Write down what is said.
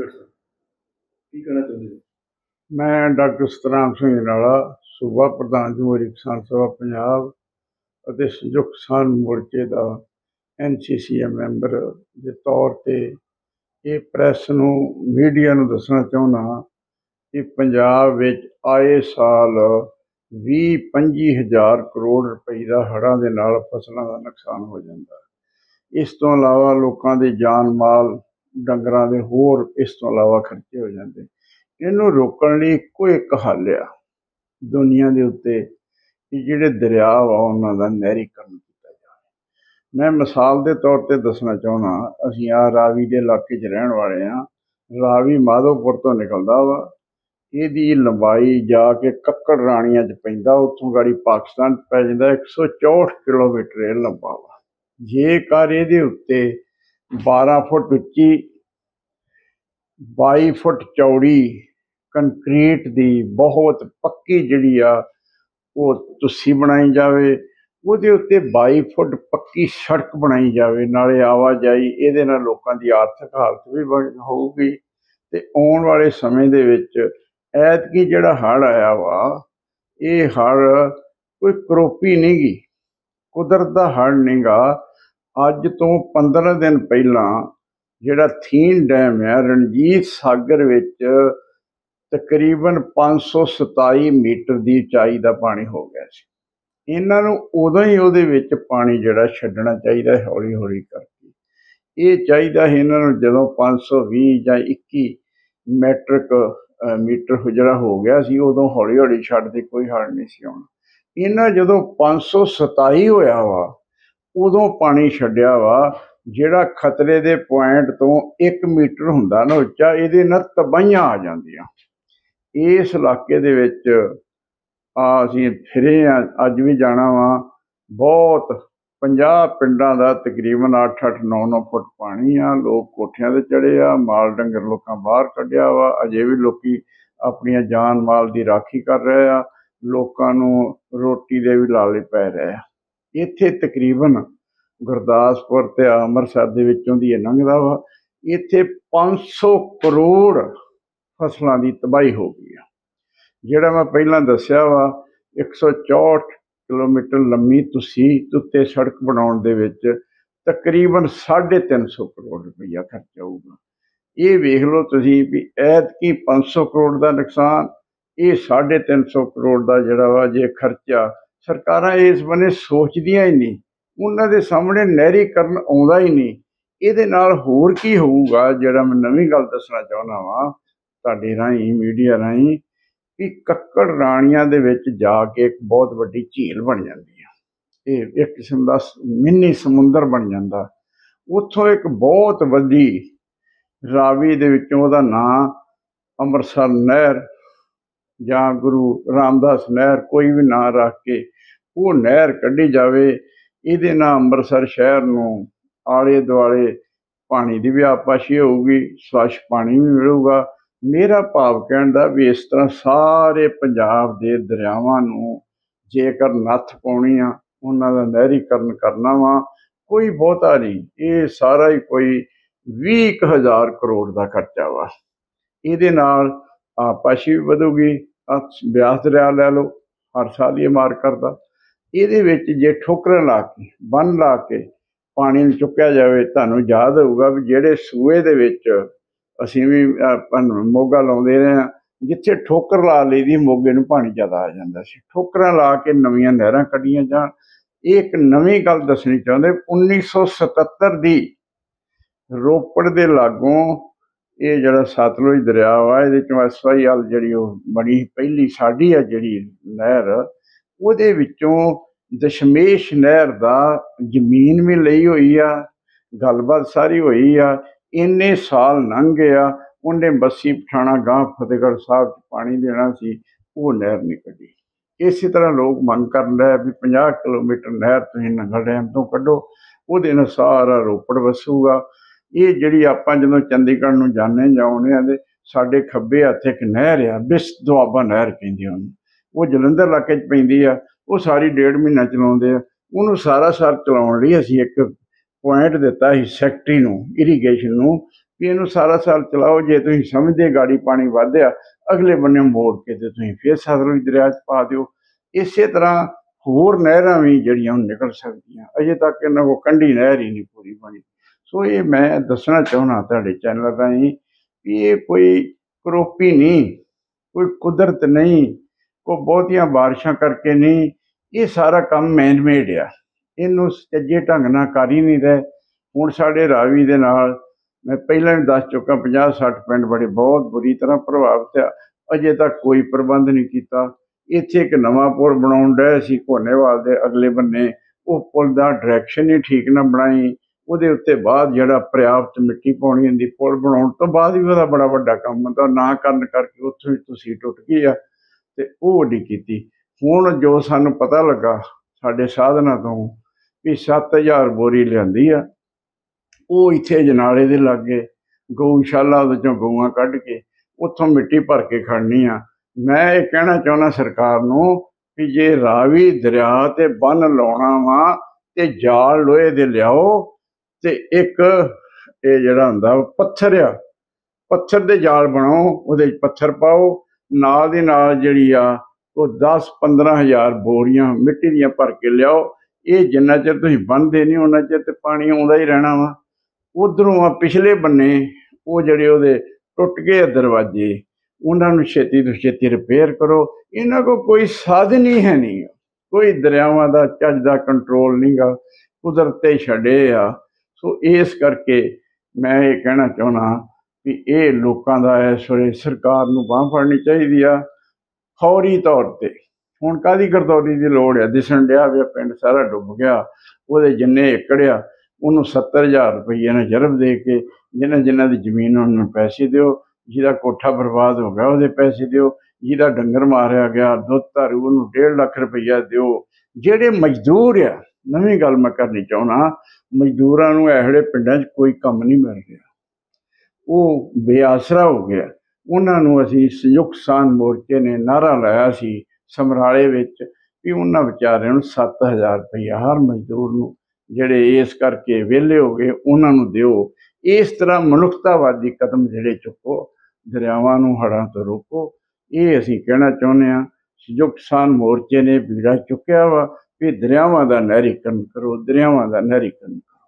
Doctor ਸਾਹਿਬ, ਕੀ ਕਹਿਣਾ ਚਾਹੁੰਦੇ ਹੋ? ਮੈਂ ਡਾਕਟਰ ਸਤਨਾਮ ਸਿੰਘ ਨਾਲਾ ਸੂਬਾ ਪ੍ਰਧਾਨ ਜਮਹੂਰੀ ਕਿਸਾਨ ਸਭਾ ਪੰਜਾਬ ਅਤੇ ਸੰਯੁਕਤ ਕਿਸਾਨ ਮੋਰਚੇ ਦਾ ਐਨਸੀਸੀਐਮ ਮੈਂਬਰ ਦੇ ਤੌਰ ਤੇ ਇਹ ਪ੍ਰੈਸ ਨੂੰ, ਮੀਡੀਆ ਨੂੰ ਦੱਸਣਾ ਚਾਹੁੰਦਾ ਕਿ ਪੰਜਾਬ ਵਿੱਚ ਆਏ ਸਾਲ 20-25 ਹਜ਼ਾਰ ਕਰੋੜ ਰੁਪਏ ਦਾ ਹੜ੍ਹਾਂ ਦੇ ਨਾਲ ਫਸਲਾਂ ਦਾ ਨੁਕਸਾਨ ਹੋ ਜਾਂਦਾ ਇਸ ਤੋਂ ਇਲਾਵਾ ਲੋਕਾਂ ਦੇ ਜਾਨ ਮਾਲ ਡੰਗਰਾਂ ਦੇ ਹੋਰ ਇਸ ਤੋਂ ਇਲਾਵਾ ਖਰਚੇ ਹੋ ਜਾਂਦੇ। ਇਹਨੂੰ ਰੋਕਣ ਲਈ ਇੱਕੋ ਇੱਕ ਹੱਲ ਆ ਦੁਨੀਆ ਦੇ ਉੱਤੇ ਕਿ ਜਿਹੜੇ ਦਰਿਆ ਵਾ ਉਹਨਾਂ ਦਾ ਨਹਿਰੀਕਰਨ ਕੀਤਾ ਜਾਵੇ। ਮੈਂ ਮਿਸਾਲ ਦੇ ਤੌਰ ਤੇ ਦੱਸਣਾ ਚਾਹੁੰਦਾ ਅਸੀਂ ਆ ਰਾਵੀ ਦੇ ਇਲਾਕੇ 'ਚ ਰਹਿਣ ਵਾਲੇ ਆ ਰਾਵੀ ਮਾਧੋਪੁਰ ਤੋਂ ਨਿਕਲਦਾ ਵਾ। ਇਹਦੀ ਲੰਬਾਈ ਜਾ ਕੇ ਕੱਕੜ ਰਾਣੀਆਂ 'ਚ ਪੈਂਦਾ, ਉੱਥੋਂ ਗਾੜੀ ਪਾਕਿਸਤਾਨ 'ਚ ਪੈ ਜਾਂਦਾ 164 ਕਿਲੋਮੀਟਰ ਇਹ ਲੰਬਾ ਵਾ। ਜੇਕਰ ਇਹਦੇ ਉੱਤੇ 12 ਫੁੱਟ ਉੱਚੀ 22 ਫੁੱਟ ਚੌੜੀ ਕੰਕਰੀਟ ਦੀ ਬਹੁਤ ਪੱਕੀ ਜਿਹੜੀ ਆ, ਉਹ ਤੁਸੀਂ ਬਣਾਈ ਜਾਵੇ। ਉਹਦੇ ਉੱਤੇ 22 ਫੁੱਟ ਪੱਕੀ ਸੜਕ ਬਣਾਈ ਜਾਵੇ। ਨਾਲੇ ਆਵਾਜਾਈ, ਇਹਦੇ ਨਾਲ ਲੋਕਾਂ ਦੀ ਆਰਥਿਕ ਹਾਲਤ ਵੀ ਬਣ ਹੋਊਗੀ। ਤੇ ਆਉਣ ਵਾਲੇ ਸਮੇਂ ਦੇ ਵਿੱਚ ਐਤਕੀ ਜਿਹੜਾ ਹੜ੍ਹ ਆਇਆ ਵਾ, ਇਹ ਹੜ੍ਹ ਕੋਈ ਕਰੋਪੀ ਨਹੀਂਗੀ ਕੁਦਰਤ ਦਾ ਹੜ ਨਹੀਂਗਾ ਅੱਜ ਤੋਂ 15 ਦਿਨ ਪਹਿਲਾਂ ਜਿਹੜਾ ਥੀਨ ਡੈਮ ਹੈ, ਰਣਜੀਤ ਸਾਗਰ ਵਿੱਚ ਤਕਰੀਬਨ 527 ਮੀਟਰ ਦੀ ਉਚਾਈ ਦਾ ਪਾਣੀ ਹੋ ਗਿਆ ਸੀ। ਇਹਨਾਂ ਨੂੰ ਉਦੋਂ ਹੀ ਉਹਦੇ ਵਿੱਚ ਪਾਣੀ ਜਿਹੜਾ ਛੱਡਣਾ ਚਾਹੀਦਾ ਹੈ ਹੌਲੀ ਹੌਲੀ ਕਰਕੇ। ਇਹ ਚਾਹੀਦਾ ਹੈ ਇਹਨਾਂ ਨੂੰ ਜਦੋਂ 520 ਜਾਂ 21 ਮੈਟ੍ਰਿਕ ਮੀਟਰ ਜਿਹੜਾ ਹੋ ਗਿਆ ਸੀ, ਉਦੋਂ ਹੌਲੀ ਹੌਲੀ ਛੱਡਦੇ ਕੋਈ ਹਾਲ ਨਹੀਂ ਸੀ ਆਉਣਾ। ਇਹਨਾਂ ਜਦੋਂ 527 ਹੋਇਆ ਵਾ ਉਦੋਂ ਪਾਣੀ ਛੱਡਿਆ ਵਾ, ਜਿਹੜਾ ਖਤਰੇ ਦੇ ਪੁਆਇੰਟ ਤੋਂ 1 ਮੀਟਰ ਹੁੰਦਾ ਨਾ ਉੱਚਾ, ਇਹਦੇ ਨਾਲ ਤਬਾਹੀਆਂ ਆ ਜਾਂਦੀਆਂ। ਇਸ ਇਲਾਕੇ ਦੇ ਵਿੱਚ ਆ ਅਸੀਂ ਫਿਰੇ ਆ, ਅੱਜ ਵੀ ਜਾਣਾ ਵਾ। ਬਹੁਤ 50 ਪਿੰਡਾਂ ਦਾ ਤਕਰੀਬਨ 8-8 9-9 ਫੁੱਟ ਪਾਣੀ ਆ। ਲੋਕ ਕੋਠਿਆਂ ਤੇ ਚੜੇ ਆ, ਮਾਲ ਡੰਗਰ ਲੋਕਾਂ ਬਾਹਰ ਕੱਢਿਆ ਵਾ। ਅਜੇ ਵੀ ਲੋਕੀ ਆਪਣੀਆਂ ਜਾਨ ਮਾਲ ਦੀ ਰਾਖੀ ਕਰ ਰਹੇ ਆ। ਲੋਕਾਂ ਨੂੰ ਰੋਟੀ ਦੇ ਵੀ ਲਾਲੇ ਪੈ ਰਹੇ ਆ। ਇੱਥੇ ਤਕਰੀਬਨ ਗੁਰਦਾਸਪੁਰ ਤੇ ਅੰਮ੍ਰਿਤਸਰ ਦੇ ਵਿੱਚੋਂ ਦੀ ਇਹ ਲੰਘਦਾ ਵਾ। ਇੱਥੇ 500 ਕਰੋੜ ਫਸਲਾਂ ਦੀ ਤਬਾਹੀ ਹੋ ਗਈ ਆ। ਜਿਹੜਾ ਮੈਂ ਪਹਿਲਾਂ ਦੱਸਿਆ ਵਾ 164 ਕਿਲੋਮੀਟਰ ਲੰਮੀ ਤੁਸੀਂ ਉੱਤੇ ਸੜਕ ਬਣਾਉਣ ਦੇ ਵਿੱਚ ਤਕਰੀਬਨ 350 ਕਰੋੜ ਰੁਪਈਆ ਖਰਚਾ ਹੋਊਗਾ ਇਹ ਵੇਖ ਲਓ ਤੁਸੀਂ ਵੀ ਐਤਕੀ 500 ਕਰੋੜ ਦਾ ਨੁਕਸਾਨ, ਇਹ 350 ਕਰੋੜ ਦਾ ਜਿਹੜਾ ਵਾ ਜੇ ਖਰਚਾ ਸਰਕਾਰਾਂ ਇਸ ਬੰਨੇ ਸੋਚਦੀਆਂ ਹੀ ਨਹੀਂ। ਉਹਨਾਂ ਦੇ ਸਾਹਮਣੇ ਨਹਿਰੀਕਰਨ ਆਉਂਦਾ ਹੀ ਨਹੀਂ। ਇਹਦੇ ਨਾਲ ਹੋਰ ਕੀ ਹੋਊਗਾ? ਜਿਹੜਾ ਮੈਂ ਨਵੀਂ ਗੱਲ ਦੱਸਣਾ ਚਾਹੁੰਦਾ ਵਾਂ, ਤੁਹਾਡੇ ਰਾਹੀਂ, ਮੀਡੀਆ ਰਾਹੀਂ, ਕਿ ਕੱਕੜ ਰਾਣੀਆਂ ਦੇ ਵਿੱਚ ਜਾ ਕੇ ਇੱਕ ਬਹੁਤ ਵੱਡੀ ਝੀਲ ਬਣ ਜਾਂਦੀ ਆ। ਇਹ ਇੱਕ ਕਿਸਮ ਦਾ ਮਿੰਨੀ ਸਮੁੰਦਰ ਬਣ ਜਾਂਦਾ। ਉੱਥੋਂ ਇੱਕ ਬਹੁਤ ਵੱਡੀ ਰਾਵੀ ਦੇ ਵਿੱਚੋਂ ਉਹਦਾ ਨਾਂ ਅੰਮ੍ਰਿਤਸਰ ਨਹਿਰ ਜਾਂ ਗੁਰੂ ਰਾਮਦਾਸ ਨਹਿਰ ਕੋਈ ਵੀ ਨਾਂ ਰੱਖ ਕੇ ਉਹ ਨਹਿਰ ਕੱਢੀ ਜਾਵੇ, ਇਹਦੇ ਨਾਲ ਅੰਮ੍ਰਿਤਸਰ ਸ਼ਹਿਰ ਨੂੰ ਆਲੇ ਦੁਆਲੇ ਪਾਣੀ ਦੀ ਵੀ ਆਪਾਸ਼ੀ ਹੋਊਗੀ, ਸਵੱਛ ਪਾਣੀ ਵੀ ਮਿਲੂਗਾ। ਮੇਰਾ ਭਾਵ ਕਹਿਣ ਦਾ ਵੀ ਇਸ ਤਰ੍ਹਾਂ ਸਾਰੇ ਪੰਜਾਬ ਦੇ ਦਰਿਆਵਾਂ ਨੂੰ ਜੇਕਰ ਨੱਥ ਪਾਉਣੀ ਆ, ਉਹਨਾਂ ਦਾ ਨਹਿਰੀਕਰਨ ਕਰਨਾ ਵਾ, ਕੋਈ ਬਹੁਤਾ ਨਹੀਂ, ਇਹ ਸਾਰਾ ਹੀ ਕੋਈ 20000 ਕਰੋੜ ਦਾ ਖਰਚਾ ਵਾ। ਇਹਦੇ ਨਾਲ ਆਪਾਸ਼ੀ ਵੀ ਵਧੂਗੀ ਆਹ ਬਿਆਸ ਦਰਿਆ ਲੈ ਲਓ, ਹਰ ਸਾਲ ਹੀ ਇਹ ਮਾਰ ਕਰਦਾ। ਇਹਦੇ ਵਿੱਚ ਜੇ ਠੋਕਰਾਂ ਲਾ ਕੇ, ਬੰਨ ਲਾ ਕੇ ਪਾਣੀ ਨੂੰ ਚੁੱਕਿਆ ਜਾਵੇ, ਤੁਹਾਨੂੰ ਯਾਦ ਹੋਊਗਾ ਵੀ ਜਿਹੜੇ ਸੂਏ ਦੇ ਵਿੱਚ ਅਸੀਂ ਵੀ ਮੋਗਾ ਲਾਉਂਦੇ ਰਹੇ ਹਾਂ, ਜਿੱਥੇ ਠੋਕਰ ਲਾ ਲਈ ਦੀ ਮੋਗੇ ਨੂੰ ਪਾਣੀ ਜ਼ਿਆਦਾ ਆ ਜਾਂਦਾ ਸੀ। ਠੋਕਰਾਂ ਲਾ ਕੇ ਨਵੀਆਂ ਨਹਿਰਾਂ ਕੱਢੀਆਂ ਜਾਣ। ਇਹ ਇੱਕ ਨਵੀਂ ਗੱਲ ਦੱਸਣੀ ਚਾਹੁੰਦੇ 1977 ਦੀ ਰੋਪੜ ਦੇ ਲਾਗੋਂ ਇਹ ਜਿਹੜਾ ਸਤਲੁਜ ਦਰਿਆ ਵਾ, ਇਹਦੇ ਚੋਂ ਐਸਵਾਈਐਲ ਜਿਹੜੀ ਉਹ ਬਣੀ ਪਹਿਲੀ ਸਾਡੀ ਆ ਜਿਹੜੀ ਨਹਿਰ, ਉਹਦੇ ਵਿੱਚੋਂ ਦਸ਼ਮੇਸ਼ ਨਹਿਰ ਦਾ ਜ਼ਮੀਨ ਵੀ ਲਈ ਹੋਈ ਆ, ਗੱਲਬਾਤ ਸਾਰੀ ਹੋਈ ਆ, ਇੰਨੇ ਸਾਲ ਲੰਘ ਗਏ ਆ, ਉਹਨੇ ਬੱਸੀ ਪਠਾਣਾ ਗਾਂ ਫਤਿਹਗੜ੍ਹ ਸਾਹਿਬ ਚ ਪਾਣੀ ਦੇਣਾ ਸੀ, ਉਹ ਨਹਿਰ ਨਹੀਂ ਕੱਢੀ। ਇਸੇ ਤਰ੍ਹਾਂ ਲੋਕ ਮੰਗ ਕਰਨ ਰਹੇ ਵੀ 50 ਕਿਲੋਮੀਟਰ ਨਹਿਰ ਤੁਸੀਂ ਨੰਗਲ ਡੈਮ ਤੋਂ ਕੱਢੋ, ਉਹਦੇ ਨਾਲ ਸਾਰਾ ਰੋਪੜ ਵਸੂਗਾ ਇਹ ਜਿਹੜੀ ਆਪਾਂ ਜਦੋਂ ਚੰਡੀਗੜ੍ਹ ਨੂੰ ਜਾਂਦੇ ਜਾਉਂਦੇ ਆ ਤੇ ਸਾਡੇ ਖੱਬੇ ਹੱਥ ਇੱਕ ਨਹਿਰ ਆ, ਬਿਸ ਦੁਆਬਾ ਨਹਿਰ ਕਹਿੰਦੇ ਉਹਨੂੰ। ਉਹ ਜਲੰਧਰ ਇਲਾਕੇ 'ਚ ਪੈਂਦੀ ਆ, ਉਹ ਸਾਰੀ ਡੇਢ ਮਹੀਨਾ ਚਲਾਉਂਦੇ ਆ। ਉਹਨੂੰ ਸਾਰਾ ਸਾਲ ਚਲਾਉਣ ਲਈ ਅਸੀਂ ਇੱਕ ਪੁਆਇੰਟ ਦਿੱਤਾ ਸੀ ਸੈਕਟਰੀ ਨੂੰ ਇਰੀਗੇਸ਼ਨ ਨੂੰ, ਵੀ ਇਹਨੂੰ ਸਾਰਾ ਸਾਲ ਚਲਾਓ, ਜੇ ਤੁਸੀਂ ਸਮਝਦੇ ਗਾੜੀ ਪਾਣੀ ਵਧਿਆ, ਅਗਲੇ ਬੰਨੇ ਮੋੜ ਕੇ ਤੇ ਤੁਸੀਂ ਫੇਰ ਸਤਲੁਜ ਦਰਿਆ 'ਚ ਪਾ ਦਿਓ। ਇਸੇ ਤਰ੍ਹਾਂ ਹੋਰ ਨਹਿਰਾਂ ਵੀ ਜਿਹੜੀਆਂ ਉਹ ਨਿਕਲ ਸਕਦੀਆਂ। ਅਜੇ ਤੱਕ ਇਹਨਾਂ ਕੋ ਕੰਢੀ ਨਹਿਰ ਹੀ ਨਹੀਂ ਪੂਰੀ ਬਣੀ। ਸੋ ਇਹ ਮੈਂ ਦੱਸਣਾ ਚਾਹੁੰਦਾ ਤੁਹਾਡੇ ਚੈਨਲ ਰਾਹੀਂ ਵੀ ਇਹ ਕੋਈ ਕਰੋਪੀ ਨਹੀਂ, ਕੋਈ ਕੁਦਰਤ ਨਹੀਂ, ਕੋਈ ਬਹੁਤੀਆਂ ਬਾਰਿਸ਼ਾਂ ਕਰਕੇ ਨਹੀਂ, ਇਹ ਸਾਰਾ ਕੰਮ ਮੈਨ ਮੇਡ ਆ। ਇਹਨੂੰ ਸੱਜੇ ਢੰਗ ਨਾਲ ਕਰ ਹੀ ਨਹੀਂ ਰਹੇ। ਹੁਣ ਸਾਡੇ ਰਾਵੀ ਦੇ ਨਾਲ, ਮੈਂ ਪਹਿਲਾਂ ਵੀ ਦੱਸ ਚੁੱਕਾ 50 60 ਪਿੰਡ ਬੜੇ ਬਹੁਤ ਬੁਰੀ ਤਰ੍ਹਾਂ ਪ੍ਰਭਾਵਿਤ ਆ। ਅਜੇ ਤੱਕ ਕੋਈ ਪ੍ਰਬੰਧ ਨਹੀਂ ਕੀਤਾ। ਇੱਥੇ ਇੱਕ ਨਵਾਂ ਪੁਲ ਬਣਾਉਣ ਡਏ ਸੀ ਕੋਨੇਵਾਲ ਦੇ ਅਗਲੇ ਬੰਨੇ। ਉਹ ਪੁਲ ਦਾ ਡਾਇਰੈਕਸ਼ਨ ਹੀ ਠੀਕ ਨਾ ਬਣਾਈ। ਉਹਦੇ ਉੱਤੇ ਬਾਅਦ ਜਿਹੜਾ ਪ੍ਰਿਆਪਤ ਮਿੱਟੀ ਪਾਉਣੀ ਹੁੰਦੀ, ਪੁਲ ਬਣਾਉਣ ਤੋਂ ਬਾਅਦ ਵੀ ਉਹਦਾ ਬੜਾ ਵੱਡਾ ਕੰਮ ਹੁੰਦਾ ਨਾ ਕਰਨ ਕਰਕੇ ਉੱਥੋਂ ਹੀ ਤੁਸੀਂ ਟੁੱਟ ਗਈ ਆ ਤੇ ਉਹ ਵੱਡੀ ਕੀਤੀ। ਹੁਣ ਜੋ ਸਾਨੂੰ ਪਤਾ ਲੱਗਾ ਸਾਡੇ ਸਾਧਨਾਂ ਤੋਂ ਵੀ 7000 ਬੋਰੀ ਲਿਆਂਦੀ ਆ, ਉਹ ਇੱਥੇ ਜਨਾਲੇ ਦੇ ਲਾਗੇ ਗਊਸ਼ਾਲਾ ਵਿੱਚੋਂ ਗਊਆਂ ਕੱਢ ਕੇ ਉੱਥੋਂ ਮਿੱਟੀ ਭਰ ਕੇ ਖੜਨੀ ਆ। ਮੈਂ ਇਹ ਕਹਿਣਾ ਚਾਹੁੰਦਾ ਸਰਕਾਰ ਨੂੰ ਵੀ ਜੇ ਰਾਵੀ ਦਰਿਆ ਤੇ ਬੰਨ ਲਾਉਣਾ ਵਾ ਤੇ ਜਾਲ ਲੋਹੇ ਦੇ ਲਿਆਓ ਤੇ ਇੱਕ ਇਹ ਜਿਹੜਾ ਹੁੰਦਾ ਉਹ ਪੱਥਰ ਆ। ਪੱਥਰ ਦੇ ਜਾਲ ਬਣਾਓ, ਉਹਦੇ 'ਚ ਪੱਥਰ ਪਾਓ। ਨਾਲ ਦੀ ਨਾਲ ਜਿਹੜੀ ਆ, ਉਹ 10 15000 ਬੋਰੀਆਂ ਮਿੱਟੀ ਦੀਆਂ ਭਰ ਕੇ ਲਿਆਓ। ਇਹ ਜਿੰਨਾ ਚਿਰ ਤੁਸੀਂ ਬੰਨਦੇ ਨਹੀਂ ਉਹਨਾਂ ਚਿਰ ਤੇ ਪਾਣੀ ਆਉਂਦਾ ਹੀ ਰਹਿਣਾ ਵਾ। ਉਧਰੋਂ ਆ ਪਿਛਲੇ ਬੰਨੇ, ਉਹ ਜਿਹੜੇ ਉਹਦੇ ਟੁੱਟ ਗਏ ਆ ਦਰਵਾਜ਼ੇ, ਉਹਨਾਂ ਨੂੰ ਛੇਤੀ ਤੋਂ ਛੇਤੀ ਰਿਪੇਅਰ ਕਰੋ। ਇਹਨਾਂ ਕੋ ਕੋਈ ਸਾਧਨ ਹੀ ਹੈ ਨਹੀਂ ਕੋਈ ਦਰਿਆਵਾਂ ਦਾ ਚੱਜ ਦਾ ਕੰਟਰੋਲ ਨਹੀਂਗਾ ਕੁਦਰਤ ਤੇ ਛੱਡੇ ਆ। ਸੋ ਇਸ ਕਰਕੇ ਮੈਂ ਇਹ ਕਹਿਣਾ ਚਾਹੁੰਦਾ ਵੀ ਇਹ ਲੋਕਾਂ ਦਾ ਇਸ ਵੇਲੇ ਸਰਕਾਰ ਨੂੰ ਬਾਂਹ ਫੜਨੀ ਚਾਹੀਦੀ ਆ, ਫੌਰੀ ਤੌਰ ਤੇ। ਹੁਣ ਕਾਦੀ ਗਰਦੌਰੀ ਦੀ ਲੋੜ ਆ? ਦਿਸਣ ਡਿਆ ਵੀ ਆਹ ਪਿੰਡ ਸਾਰਾ ਡੁੱਬ ਗਿਆ, ਉਹਦੇ ਜਿੰਨੇ ਏਕੜ ਆ, ਉਹਨੂੰ 70000 ਰੁਪਏ ਨਾਲ ਜਰਬ ਦੇ ਕੇ ਜਿਨ੍ਹਾਂ ਜਿਨ੍ਹਾਂ ਦੀ ਜ਼ਮੀਨ ਉਹਨਾਂ ਨੂੰ ਪੈਸੇ ਦਿਓ। ਜਿਹਦਾ ਕੋਠਾ ਬਰਬਾਦ ਹੋ ਗਿਆ, ਉਹਦੇ ਪੈਸੇ ਦਿਓ। ਜਿਹਦਾ ਡੰਗਰ ਮਾਰਿਆ ਗਿਆ, ਦੁੱਧ ਧਾਰੂ, ਉਹਨੂੰ 1.5 ਲੱਖ ਰੁਪਈਆ ਦਿਓ। ਜਿਹੜੇ ਮਜ਼ਦੂਰ ਆ ਨਵੀਂ ਗੱਲ ਮੈਂ ਕਰਨੀ ਚਾਹੁੰਦਾ ਮਜ਼ਦੂਰਾਂ ਨੂੰ ਇਹੜੇ ਪਿੰਡਾਂ 'ਚ ਕੋਈ ਕੰਮ ਨਹੀਂ ਮਿਲ ਰਿਹਾ। ਉਹ ਬੇਆਸਰਾ ਹੋ ਗਿਆ। ਉਹਨਾਂ ਨੂੰ ਅਸੀਂ ਸੰਯੁਕਤ ਕਿਸਾਨ ਮੋਰਚੇ ਨੇ ਨਾਰਾ ਲਾਇਆ ਸੀ ਸਮਰਾਲੇ ਵਿੱਚ ਵੀ ਉਹਨਾਂ ਵਿਚਾਰਿਆਂ ਨੂੰ 7000 ਰੁਪਈਆ ਹਰ ਮਜ਼ਦੂਰ ਨੂੰ ਜਿਹੜੇ ਇਸ ਕਰਕੇ ਵਿਹਲੇ ਹੋ ਗਏ, ਉਹਨਾਂ ਨੂੰ ਦਿਓ। ਇਸ ਤਰ੍ਹਾਂ ਮਨੁੱਖਤਾਵਾਦੀ ਕਦਮ ਜਿਹੜੇ ਚੁੱਕੋ, ਦਰਿਆਵਾਂ ਨੂੰ ਹੜ੍ਹਾਂ ਤੋਂ ਰੋਕੋ। ਇਹ ਅਸੀਂ ਕਹਿਣਾ ਚਾਹੁੰਦੇ ਹਾਂ, ਸੰਯੁਕਤ ਕਿਸਾਨ ਮੋਰਚੇ ਨੇ ਬੀੜਾ ਚੁੱਕਿਆ ਵਾ। ਵੀ ਦਰਿਆਵਾਂ ਦਾ ਨਹਿਰੀਕਰਨ ਕਰੋ ਦਰਿਆਵਾਂ ਦਾ ਨਹਿਰੀਕਰਨ ਕਰੋ।